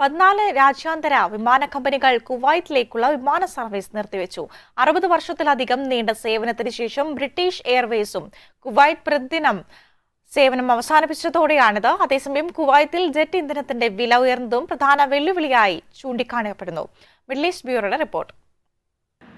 പതിനാല് രാജ്യാന്തര വിമാന കമ്പനികൾ കുവൈറ്റിലേക്കുള്ള വിമാന സർവീസ് നിർത്തിവെച്ചു. അറുപത് വർഷത്തിലധികം നീണ്ട സേവനത്തിന് ശേഷം ബ്രിട്ടീഷ് എയർവേസും കുവൈറ്റ് പ്രതിദിനം സേവനം അവസാനിപ്പിച്ചതോടെയാണിത്. അതേസമയം കുവൈത്തിൽ ജെറ്റ് ഇന്ധനത്തിന്റെ വില ഉയർന്നതും പ്രധാന വെല്ലുവിളിയായി ചൂണ്ടിക്കാണപ്പെടുന്നു മിഡിൽ ഈസ്റ്റ് ബ്യൂറോയുടെ റിപ്പോർട്ട്.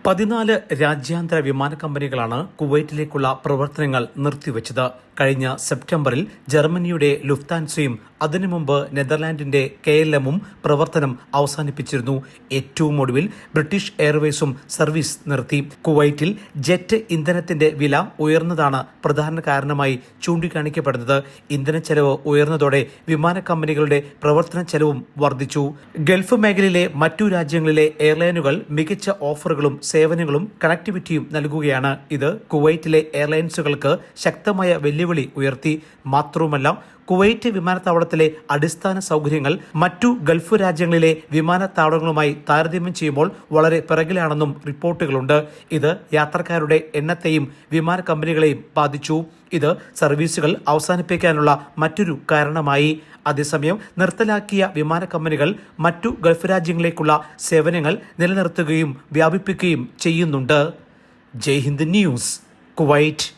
പതിനാല് രാജ്യാന്തര വിമാന കമ്പനികളാണ് കുവൈറ്റിലേക്കുള്ള പ്രവർത്തനങ്ങൾ നിർത്തിവച്ചത്. കഴിഞ്ഞ സെപ്റ്റംബറിൽ ജർമ്മനിയുടെ ലുഫ്താൻസയും അതിനു മുമ്പ് നെതർലാൻഡിന്റെ കെ എൽ എമ്മും പ്രവർത്തനം അവസാനിപ്പിച്ചിരുന്നു. ഏറ്റവും ഒടുവിൽ ബ്രിട്ടീഷ് എയർവേസും സർവീസ് നിർത്തി. കുവൈറ്റിൽ ജെറ്റ് ഇന്ധനത്തിന്റെ വില ഉയർന്നതാണ് പ്രധാന കാരണമായി ചൂണ്ടിക്കാണിക്കപ്പെടുന്നത്. ഇന്ധന ചെലവ് ഉയർന്നതോടെ വിമാന കമ്പനികളുടെ പ്രവർത്തന ചെലവും വർദ്ധിച്ചു. ഗൾഫ് മേഖലയിലെ മറ്റു രാജ്യങ്ങളിലെ എയർലൈനുകൾ മികച്ച ഓഫറുകളും സേവനങ്ങളും കണക്ടിവിറ്റിയും നൽകുകയാണ്. ഇത് കുവൈറ്റിലെ എയർലൈൻസുകൾക്ക് ശക്തമായ വെല്ലുവിളി ഉയർത്തി. മാത്രവുമല്ല കുവൈറ്റ് വിമാനത്താവളത്തിലെ അടിസ്ഥാന സൗകര്യങ്ങൾ മറ്റു ഗൾഫ് രാജ്യങ്ങളിലെ വിമാനത്താവളങ്ങളുമായി താരതമ്യം ചെയ്യുമ്പോൾ വളരെ പിറകിലാണെന്നും റിപ്പോർട്ടുകളുണ്ട്. ഇത് യാത്രക്കാരുടെ എണ്ണത്തെയും വിമാന കമ്പനികളെയും ബാധിച്ചു. ഇത് സർവീസുകൾ അവസാനിപ്പിക്കാനുള്ള മറ്റൊരു കാരണമായി. അതേസമയം നിർത്തലാക്കിയ വിമാന കമ്പനികൾ മറ്റു ഗൾഫ് രാജ്യങ്ങളിലേക്കുള്ള സേവനങ്ങൾ നിലനിർത്തുകയും വ്യാപിപ്പിക്കുകയും ചെയ്യുന്നുണ്ട്. Jaihind news Kuwait.